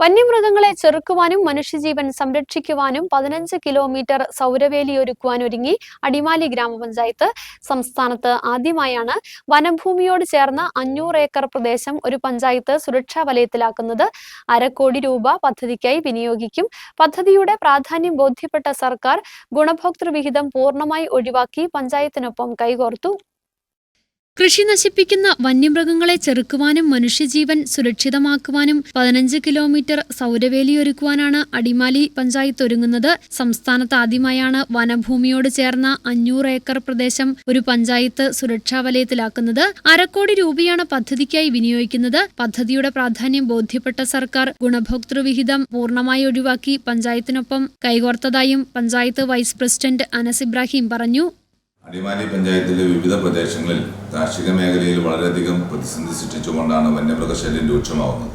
വന്യമൃഗങ്ങളെ ചെറുക്കുവാനും മനുഷ്യജീവൻ സംരക്ഷിക്കുവാനും പതിനഞ്ച് കിലോമീറ്റർ സൗരവേലി ഒരുക്കുവാൻ ഒരുങ്ങി അടിമാലി ഗ്രാമപഞ്ചായത്ത് സംസ്ഥാനത്ത് ആദ്യമായാണ് വനഭൂമിയോട് ചേർന്ന അഞ്ഞൂറ് ഏക്കർ പ്രദേശം ഒരു പഞ്ചായത്ത് സുരക്ഷാ വലയത്തിലാക്കുന്നത്. അരക്കോടി രൂപ പദ്ധതിക്കായി വിനിയോഗിക്കും. പദ്ധതിയുടെ പ്രാധാന്യം ബോധ്യപ്പെട്ട സർക്കാർ ഗുണഭോക്തൃവിഹിതം പൂർണമായി ഒഴിവാക്കി പഞ്ചായത്തിനൊപ്പം കൈകോർത്തു. കൃഷി നശിപ്പിക്കുന്ന വന്യമൃഗങ്ങളെ ചെറുക്കുവാനും മനുഷ്യജീവൻ സുരക്ഷിതമാക്കുവാനും പതിനഞ്ച് കിലോമീറ്റർ സൗരവേലി ഒരുക്കുവാനാണ് അടിമാലി പഞ്ചായത്ത് ഒരുങ്ങുന്നത്. സംസ്ഥാനത്ത് ആദ്യമായാണ് വനഭൂമിയോട് ചേർന്ന അഞ്ഞൂറ് ഏക്കർ പ്രദേശം ഒരു പഞ്ചായത്ത് സുരക്ഷാ വലയത്തിലാക്കുന്നത്. അരക്കോടി രൂപയാണ് പദ്ധതിക്കായി വിനിയോഗിക്കുന്നത്. പദ്ധതിയുടെ പ്രാധാന്യം ബോധ്യപ്പെട്ട സർക്കാർ ഗുണഭോക്തൃവിഹിതം പൂർണമായി ഒഴിവാക്കി പഞ്ചായത്തിനൊപ്പം കൈകോർത്തതായും പഞ്ചായത്ത് വൈസ് പ്രസിഡന്റ് അനസ് ഇബ്രാഹിം പറഞ്ഞു. അടിമാലി പഞ്ചായത്തിലെ വിവിധ പ്രദേശങ്ങളിൽ കാർഷിക മേഖലയിൽ വളരെയധികം പ്രതിസന്ധി സൃഷ്ടിച്ചുകൊണ്ടാണ് വന്യമൃഗശല്യം രൂക്ഷമാവുന്നത്.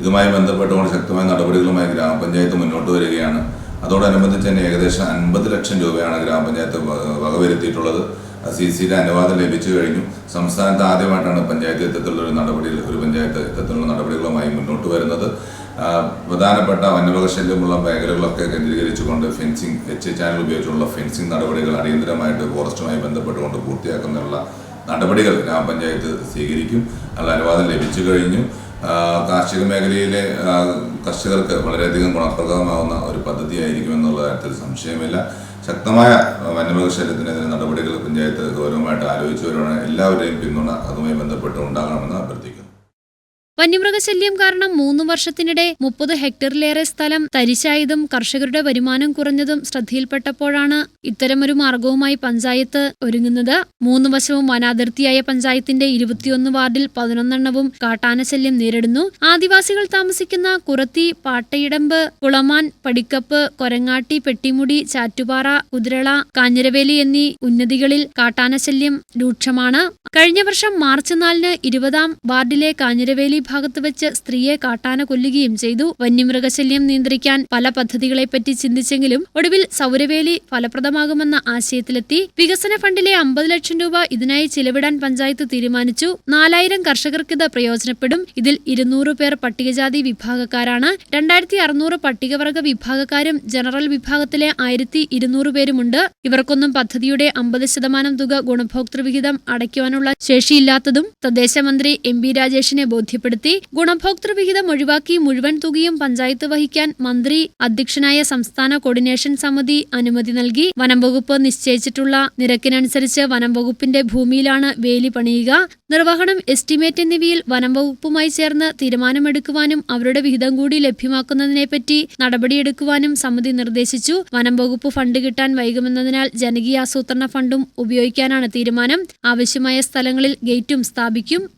ഇതുമായി ബന്ധപ്പെട്ടുകൊണ്ട് ശക്തമായ നടപടികളുമായി ഗ്രാമപഞ്ചായത്ത് മുന്നോട്ട് വരികയാണ്. അതോടനുബന്ധിച്ച് തന്നെ ഏകദേശം അൻപത് ലക്ഷം രൂപയാണ് ഗ്രാമപഞ്ചായത്ത് വകവരുത്തിയിട്ടുള്ളത് സി സിയുടെ അനുവാദം ലഭിച്ചു കഴിഞ്ഞു. സംസ്ഥാനത്ത് ആദ്യമായിട്ടാണ് പഞ്ചായത്ത് ഇത്തരത്തിലുള്ള ഒരു നടപടിയിൽ ഒരു പഞ്ചായത്ത് ഇത്തരത്തിലുള്ള നടപടികളുമായി മുന്നോട്ട് വരുന്നത്. പ്രധാനപ്പെട്ട വന്യമൃഗശല്യമുള്ള മേഖലകളൊക്കെ കേന്ദ്രീകരിച്ചുകൊണ്ട് ഫെൻസിങ് എച്ച് ചാനൽ ഉപയോഗിച്ചുള്ള ഫെൻസിങ് നടപടികൾ അടിയന്തരമായിട്ട് ഫോറസ്റ്റുമായി ബന്ധപ്പെട്ടുകൊണ്ട് പൂർത്തിയാക്കുന്നതിനുള്ള നടപടികൾ ഗ്രാമപഞ്ചായത്ത് സ്വീകരിക്കും. അതിൽ അനുവാദം ലഭിച്ചു കഴിഞ്ഞു. കാർഷിക മേഖലയിലെ കർഷകർക്ക് വളരെയധികം ഗുണപ്രദമാവുന്ന ഒരു പദ്ധതിയായിരിക്കും എന്നുള്ള കാര്യത്തിൽ സംശയമില്ല. ശക്തമായ വന്യമൃഗശല്യത്തിനെതിരെ നടപടികൾ പഞ്ചായത്ത് ഗൗരവമായിട്ട് ആലോചിച്ചു വരുവാണ് എല്ലാവരുടെയും പിന്തുണ അതുമായി ബന്ധപ്പെട്ട് ഉണ്ടാകണമെന്ന് അഭ്യർത്ഥിക്കുന്നു. വന്യമൃഗശല്യം കാരണം മൂന്ന് വർഷത്തിനിടെ മുപ്പത് ഹെക്ടറിലേറെ സ്ഥലം തരിശായതും കർഷകരുടെ വരുമാനം കുറഞ്ഞതും ശ്രദ്ധയിൽപ്പെട്ടപ്പോഴാണ് ഇത്തരമൊരു മാർഗവുമായി പഞ്ചായത്ത് ഒരുങ്ങുന്നത്. മൂന്ന് വശവും വനാതിർത്തിയായ പഞ്ചായത്തിന്റെ ഇരുപത്തിയൊന്ന് വാർഡിൽ പതിനൊന്നെണ്ണവും കാട്ടാനശല്യം നേരിടുന്നു. ആദിവാസികൾ താമസിക്കുന്ന കുറത്തി പാട്ടയിടമ്പ് കുളമാൻ പടിക്കപ്പ് കൊരങ്ങാട്ടി പെട്ടിമുടി ചാറ്റുപാറ കുതിരള കാഞ്ഞിരവേലി എന്നീ ഉന്നതികളിൽ കാട്ടാനശല്യം രൂക്ഷമാണ്. കഴിഞ്ഞ വർഷം മാർച്ച് നാലിന് ഇരുപതാം വാർഡിലെ കാഞ്ഞിരവേലി ഭാഗത്ത് വെച്ച് സ്ത്രീയെ കാട്ടാന കൊല്ലുകയും ചെയ്തു. വന്യമൃഗശല്യം നിയന്ത്രിക്കാൻ പല പദ്ധതികളെപ്പറ്റി ചിന്തിച്ചെങ്കിലും ഒടുവിൽ സൗരവേലി ഫലപ്രദമാകുമെന്ന ആശയത്തിലെത്തി. വികസന ഫണ്ടിലെ അമ്പത് ലക്ഷം രൂപ ഇതിനായി ചിലവിടാൻ പഞ്ചായത്ത് തീരുമാനിച്ചു. നാലായിരം കർഷകർക്കിത് പ്രയോജനപ്പെടും. ഇതിൽ ഇരുന്നൂറ് പേർ പട്ടികജാതി വിഭാഗക്കാരാണ്. രണ്ടായിരത്തി അറുന്നൂറ് പട്ടികവർഗ വിഭാഗക്കാരും ജനറൽ വിഭാഗത്തിലെ ആയിരത്തി ഇരുന്നൂറ് പേരുമുണ്ട്. ഇവർക്കൊന്നും പദ്ധതിയുടെ അമ്പത് ശതമാനം തുക ഗുണഭോക്തൃവിഹിതം അടയ്ക്കുവാനുള്ള ശേഷിയില്ലാത്തതും തദ്ദേശമന്ത്രി എം ബി രാജേഷിനെ ബോധ്യപ്പെടുത്തി. ഗുണഭോക്തൃ വിഹിതം ഒഴിവാക്കി മുഴുവൻ തുകയും പഞ്ചായത്ത് വഹിക്കാൻ മന്ത്രി അധ്യക്ഷനായ സംസ്ഥാന കോർഡിനേഷൻ സമിതി അനുമതി നൽകി. വനംവകുപ്പ് നിശ്ചയിച്ചിട്ടുള്ള നിരക്കിനനുസരിച്ച് വനംവകുപ്പിന്റെ ഭൂമിയിലാണ് വേലി പണിയുക. നിർവഹണം എസ്റ്റിമേറ്റ് എന്നിവയിൽ വനംവകുപ്പുമായി ചേർന്ന് തീരുമാനമെടുക്കുവാനും അവരുടെ വിഹിതം കൂടി ലഭ്യമാക്കുന്നതിനെപ്പറ്റി നടപടിയെടുക്കുവാനും സമിതി നിർദ്ദേശിച്ചു. വനംവകുപ്പ് ഫണ്ട് കിട്ടാൻ വൈകുമെന്നതിനാൽ ജനകീയാസൂത്രണ ഫണ്ടും ഉപയോഗിക്കാനാണ് തീരുമാനം. ആവശ്യമായ സ്ഥലങ്ങളിൽ ഗേറ്റും സ്ഥാപിക്കും.